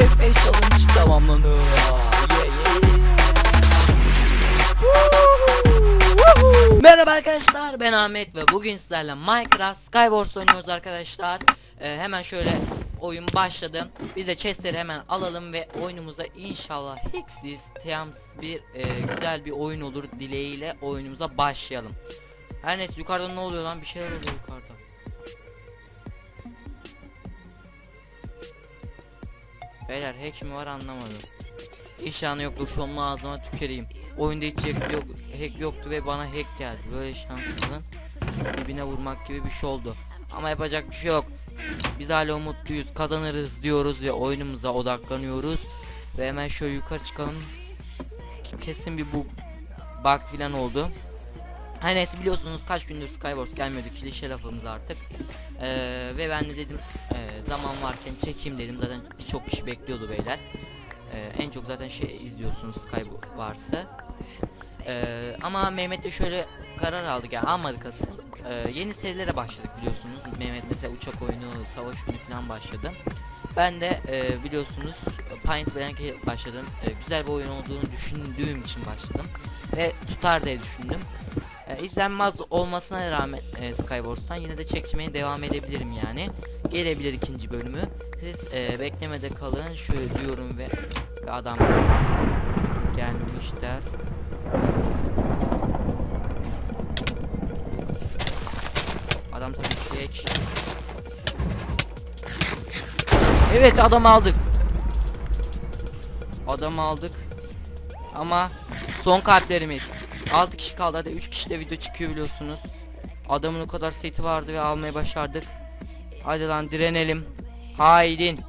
F5 challenge tamamlanıyor. Yeah. Merhaba arkadaşlar ben Ahmet ve bugün sizlerle Minecraft Skywars oynuyoruz arkadaşlar. Ee, hemen şöyle oyun başladı. Biz de chestleri hemen alalım ve oyunumuza inşallah hiçsiz, tiyams bir e, güzel bir oyun olur dileğiyle oyunumuza başlayalım. Her neyse yukarıda ne oluyor lan bir şeyler oluyor yukarıda. Beyler hack mi var anlamadım. İnşallah yoktur şu onun ağzıma tüküreyim. Oyunda hiç hack, yok, hack yoktu ve bana hack geldi. Böyle şanssızın dibine vurmak gibi bir şey oldu. Ama yapacak bir şey yok. Biz hala umutluyuz. Kazanırız diyoruz ve oyunumuza odaklanıyoruz. Ve hemen şöyle yukarı çıkalım. Kesin bir bu bug filan oldu. Her neyse biliyorsunuz kaç gündür Skywars gelmiyordu klişe lafımız artık. Ee, ve ben de dedim zaman varken çekeyim dedim zaten birçok kişi bekliyordu beyler. Ee, en çok zaten şey izliyorsunuz Skywars'ı. Ee, ama Mehmet de şöyle karar aldık ya almadık asıl. Ee, yeni serilere başladık biliyorsunuz. Mehmet mesela uçak oyunu, savaş oyunu falan başladı. Ben de e, biliyorsunuz Point Blank'e başladım. E, güzel bir oyun olduğunu düşündüğüm için başladım. Ve tutar diye düşündüm. E, izlenmez olmasına rağmen e, Skywars'tan yine de çekmeye devam edebilirim yani. Gelebilir ikinci bölümü. Siz e, beklemede kalın. Şöyle diyorum ve, ve adam gelmişler. Adam tabii çek. Evet adam aldık. Adam aldık. Ama son kalplerimiz. 6 kişi kaldı hadi 3 kişi de video çıkıyor biliyorsunuz. Adamın o kadar seti vardı ve almayı başardık. Hadi lan direnelim. Haydin.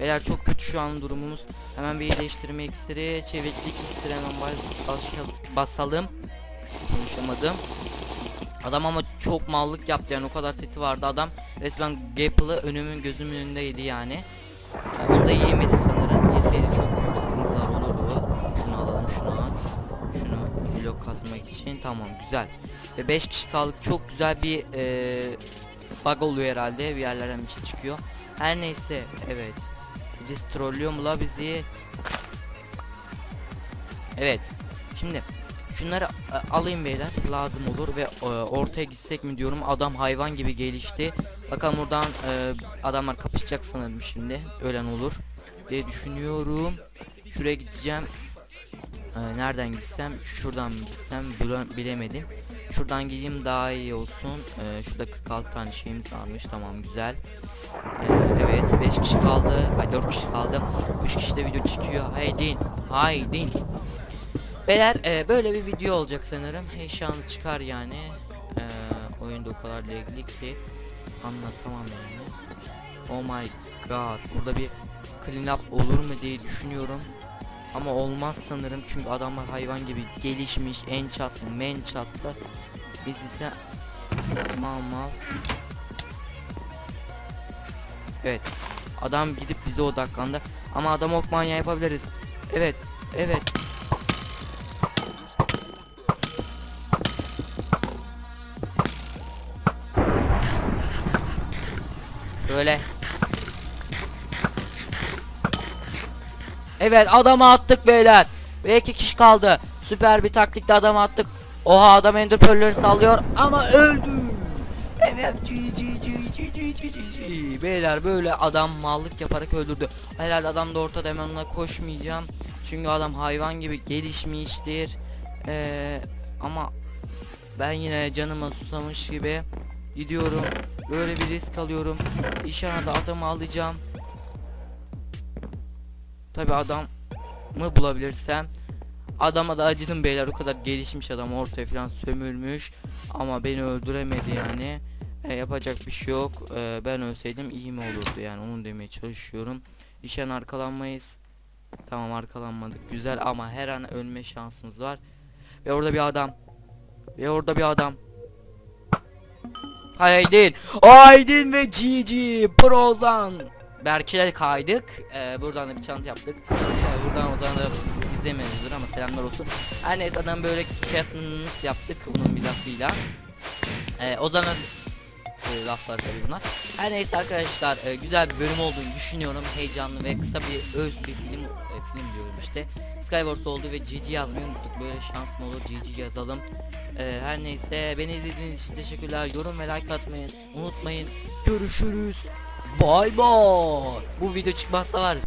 Beyler çok kötü şu an durumumuz. Hemen bir değiştirme iksiri, çeviklik iksiri hemen bas- bas- basalım. Konuşamadım. Adam ama çok mallık yaptı yani o kadar seti vardı adam. Resmen Gaple'ı önümün gözümün önündeydi yani. Yani onu da yiyemedi sanırım. Yeseydi çok büyük sıkıntılar olurdu. Şunu alalım şunu at. Blok kasmak için tamam güzel. Ve 5 kişi kaldık çok güzel bir eee bug oluyor herhalde bir yerlerden bir şey çıkıyor. Her neyse evet. Trollüyor mu la bizi? Evet. Şimdi şunları e, alayım beyler lazım olur ve e, ortaya gitsek mi diyorum adam hayvan gibi gelişti. Bakalım buradan e, adamlar kapışacak sanırım şimdi. Ölen olur diye düşünüyorum. Şuraya gideceğim. E, nereden gitsem? Şuradan gitsem? Bile- bilemedim. Şuradan gideyim daha iyi olsun. E, şurada 46 tane şeyimiz varmış. Tamam güzel. E, evet 5 kişi kaldı. Ay 4 kişi kaldı. 3 kişi de video çıkıyor. Haydin. Haydin. Beyler e, böyle bir video olacak sanırım. Heyecanlı çıkar yani. E, oyunda o kadar legli ki anlatamam yani. Oh my god. Burada bir clean up olur mu diye düşünüyorum. Ama olmaz sanırım çünkü adamlar hayvan gibi gelişmiş en çatlı men çatlı. Biz ise mal mal. Evet. Adam gidip bize odaklandı. Ama adam ok manyağı yapabiliriz. Evet. Evet. Şöyle. Evet adamı attık beyler. Ve iki kişi kaldı. Süper bir taktikle adamı attık. Oha adam ender pearl'leri sallıyor ama öldü. Evet. Beyler böyle adam mallık yaparak öldürdü. Herhalde adam da ortada hemen ona koşmayacağım. Çünkü adam hayvan gibi gelişmiştir. Ee, ama ben yine canıma susamış gibi gidiyorum. Böyle bir risk alıyorum. İnşallah da adamı alacağım. Tabi adam mı bulabilirsem Adama da acıdım beyler o kadar gelişmiş adam ortaya falan sömürmüş ama beni öldüremedi yani. E, yapacak bir şey yok. E, ben ölseydim iyi mi olurdu yani onu demeye çalışıyorum. İşen arkalanmayız. Tamam arkalanmadık. Güzel ama her an ölme şansımız var. Ve orada bir adam ve orada bir adam. Haydin Haydin ve GG Prozan Berk'e kaydık. Ee, buradan da bir çant yaptık. Ee, buradan o zaman da izlemiyoruzdur ama selamlar olsun. Her neyse adam böyle Katniss yaptık onun bir lafıyla. Ee, o zaman e, laflar tabii bunlar. Her neyse arkadaşlar e, güzel bir bölüm olduğunu düşünüyorum. Heyecanlı ve kısa bir öz bir film e, film diyorum işte. Skywars oldu ve GG yazmayı unuttuk. Böyle şans mı olur GG yazalım. E, her neyse beni izlediğiniz için teşekkürler. Yorum ve like atmayı unutmayın. Görüşürüz. Bay bay. Bu video çıkmazsa var